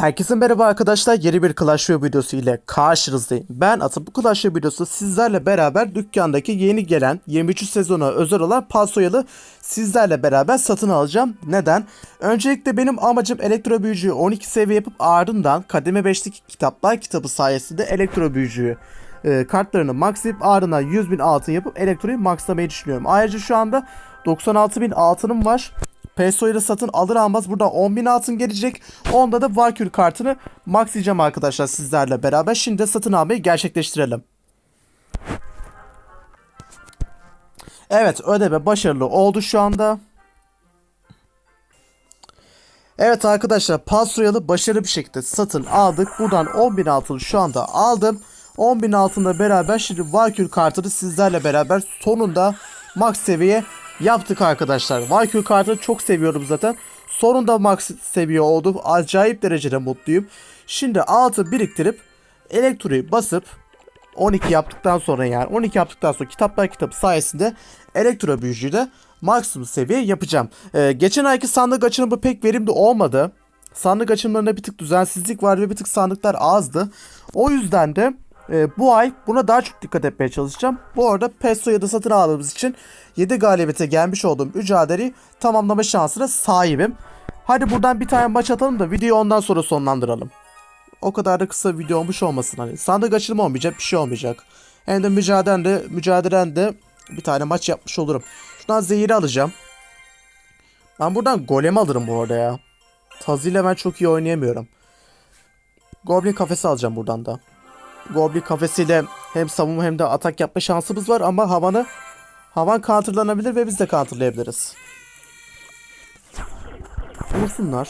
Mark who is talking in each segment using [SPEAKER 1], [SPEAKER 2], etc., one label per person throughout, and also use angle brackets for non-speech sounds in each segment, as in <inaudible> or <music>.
[SPEAKER 1] Herkese merhaba arkadaşlar. Yeni bir Clash Royale videosu ile karşınızdayım. Ben Atı. Bu Clash Royale videosu sizlerle beraber dükkandaki yeni gelen 23. sezona özel olan Pasoyalı sizlerle beraber satın alacağım. Neden? Öncelikle benim amacım elektro büyücüyü 12 seviye yapıp ardından kademe 5'lik kitaplar kitabı sayesinde elektro büyücüyü e, kartlarını maxlayıp ardından 100 bin altın yapıp elektroyu maxlamayı düşünüyorum. Ayrıca şu anda 96 bin altınım var. Peso ile satın alır almaz buradan 10.000 altın gelecek. Onda da Valkyrie kartını maxlayacağım arkadaşlar sizlerle beraber. Şimdi de satın almayı gerçekleştirelim. Evet ödeme başarılı oldu şu anda. Evet arkadaşlar Pass Royale'ı başarılı bir şekilde satın aldık. Buradan 10.000 altın şu anda aldım. 10.000 altınla beraber şimdi Valkyrie kartını sizlerle beraber sonunda max seviye yaptık arkadaşlar. Valkyrie kartını çok seviyorum zaten. Sonunda max seviye oldu. Acayip derecede mutluyum. Şimdi altı biriktirip elektriği basıp 12 yaptıktan sonra yani 12 yaptıktan sonra kitaplar kitabı sayesinde elektro büyücüyü de maksimum seviye yapacağım. Ee, geçen ayki sandık açılımı pek verimli olmadı. Sandık açılımlarında bir tık düzensizlik var ve bir tık sandıklar azdı. O yüzden de e, bu ay buna daha çok dikkat etmeye çalışacağım. Bu arada PESO ya da satın aldığımız için 7 galibiyete gelmiş olduğum mücadeleyi tamamlama şansına sahibim. Hadi buradan bir tane maç atalım da videoyu ondan sonra sonlandıralım. O kadar da kısa video olmuş olmasın hani. Sandık açılımı olmayacak bir şey olmayacak. Hem de mücadelen de, mücadelen de bir tane maç yapmış olurum. Şuradan zehiri alacağım. Ben buradan golem alırım bu arada ya. Tazı ile ben çok iyi oynayamıyorum. Goblin kafesi alacağım buradan da. Goblin kafesiyle hem savunma hem de atak yapma şansımız var ama havanı havan counterlanabilir ve biz de counterlayabiliriz. Vursunlar.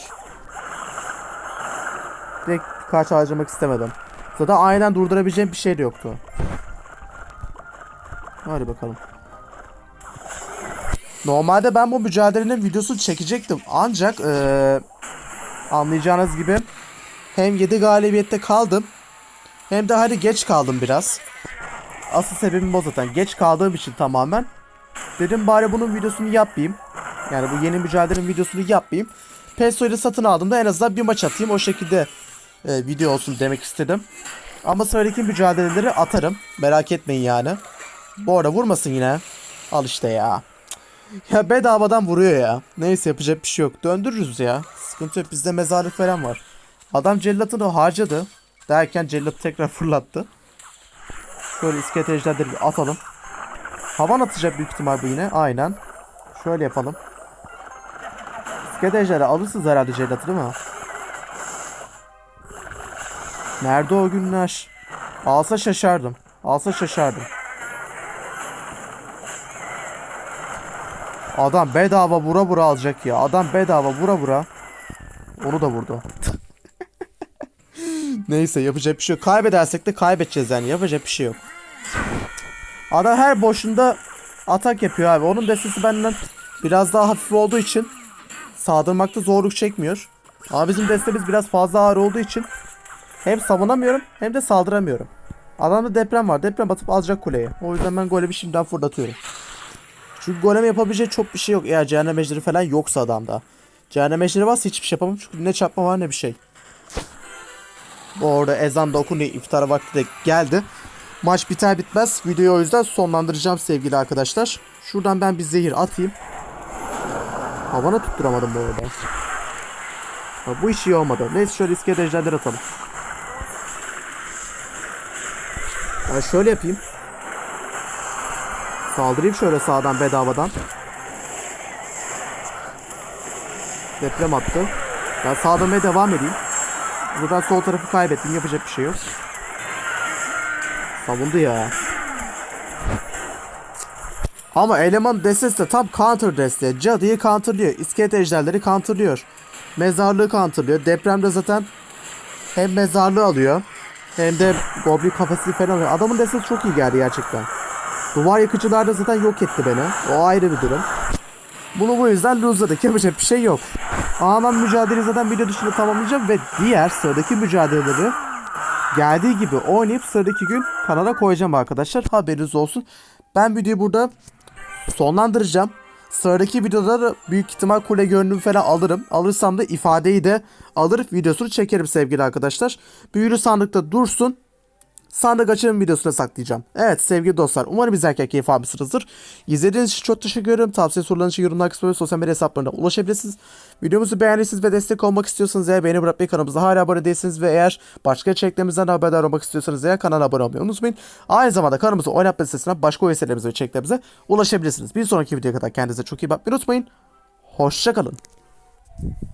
[SPEAKER 1] Direkt kaç harcamak istemedim. Zaten aynen durdurabileceğim bir şey de yoktu. Hadi bakalım. Normalde ben bu mücadelenin videosunu çekecektim. Ancak eee, anlayacağınız gibi hem 7 galibiyette kaldım hem de hadi geç kaldım biraz. Asıl sebebim o zaten. Geç kaldığım için tamamen. Dedim bari bunun videosunu yapmayayım. Yani bu yeni mücadelenin videosunu yapmayayım. Peso'yu satın aldığımda en azından bir maç atayım. O şekilde e, video olsun demek istedim. Ama sonraki mücadeleleri atarım. Merak etmeyin yani. Bu arada vurmasın yine. Al işte ya. Ya bedavadan vuruyor ya. Neyse yapacak bir şey yok. Döndürürüz ya. Sıkıntı yok. Bizde mezarlık falan var. Adam cellatını harcadı. Derken cellat tekrar <laughs> fırlattı. Şöyle iskelet bir atalım. Havan atacak büyük ihtimal bu yine. Aynen. Şöyle yapalım. İskelet alırsınız herhalde cellatı değil mi? Nerede o günler? Alsa şaşardım. Alsa şaşardım. Adam bedava vura vura alacak ya. Adam bedava vura vura. Onu da vurdu. Neyse yapacak bir şey yok. Kaybedersek de kaybedeceğiz yani. Yapacak bir şey yok. Adam her boşunda atak yapıyor abi. Onun destesi benden biraz daha hafif olduğu için saldırmakta zorluk çekmiyor. Ama bizim destemiz biraz fazla ağır olduğu için hem savunamıyorum hem de saldıramıyorum. Adamda deprem var. Deprem atıp alacak kuleyi. O yüzden ben golemi şimdiden fırlatıyorum. Çünkü golem yapabileceği çok bir şey yok. Eğer cehennem ejderi falan yoksa adamda. Cehennem ejderi varsa hiçbir şey yapamam. Çünkü ne çarpma var ne bir şey. Bu arada ezan da okunuyor. İftar vakti de geldi. Maç biter bitmez videoyu o yüzden sonlandıracağım sevgili arkadaşlar. Şuradan ben bir zehir atayım. Havana tutturamadım bu arada. Ha, bu iş iyi olmadı. Neyse şöyle iskelet ejderleri atalım. Ben şöyle yapayım. Saldırayım şöyle sağdan bedavadan. Deprem attı. Ben saldırmaya devam edeyim. Buradan sol tarafı kaybettim. Yapacak bir şey yok. Savundu ya. Ama eleman destesi de tam counter deste. Cadıyı counterlıyor. İskelet ejderleri counterlıyor. Mezarlığı counterlıyor. Depremde zaten hem mezarlığı alıyor. Hem de goblin kafesini falan alıyor. Adamın destesi çok iyi geldi gerçekten. Duvar yıkıcılar da zaten yok etti beni. O ayrı bir durum. Bunu bu yüzden lose'ladık. Yapacak bir şey yok. Ama ben mücadeleyi zaten video dışında tamamlayacağım ve diğer sıradaki mücadeleleri geldiği gibi oynayıp sıradaki gün kanala koyacağım arkadaşlar. Haberiniz olsun. Ben videoyu burada sonlandıracağım. Sıradaki videoda da büyük ihtimal kule görünümü falan alırım. Alırsam da ifadeyi de alır videosunu çekerim sevgili arkadaşlar. Büyülü sandıkta dursun. Sandık açılım videosuna saklayacağım. Evet sevgili dostlar umarım izlerken keyif almışsınızdır. İzlediğiniz için çok teşekkür ederim. Tavsiye sorularınız için yorumlar kısmına ve sosyal medya hesaplarına ulaşabilirsiniz. Videomuzu beğendiyseniz ve destek olmak istiyorsanız eğer beğeni bırakmayı kanalımıza hala abone değilseniz ve eğer başka içeriklerimizden haberdar olmak istiyorsanız eğer kanala abone olmayı unutmayın. Aynı zamanda kanalımızın oynatma listesinden başka oyunlarımıza ve içeriklerimize ulaşabilirsiniz. Bir sonraki videoya kadar kendinize çok iyi bakmayı unutmayın. Hoşçakalın.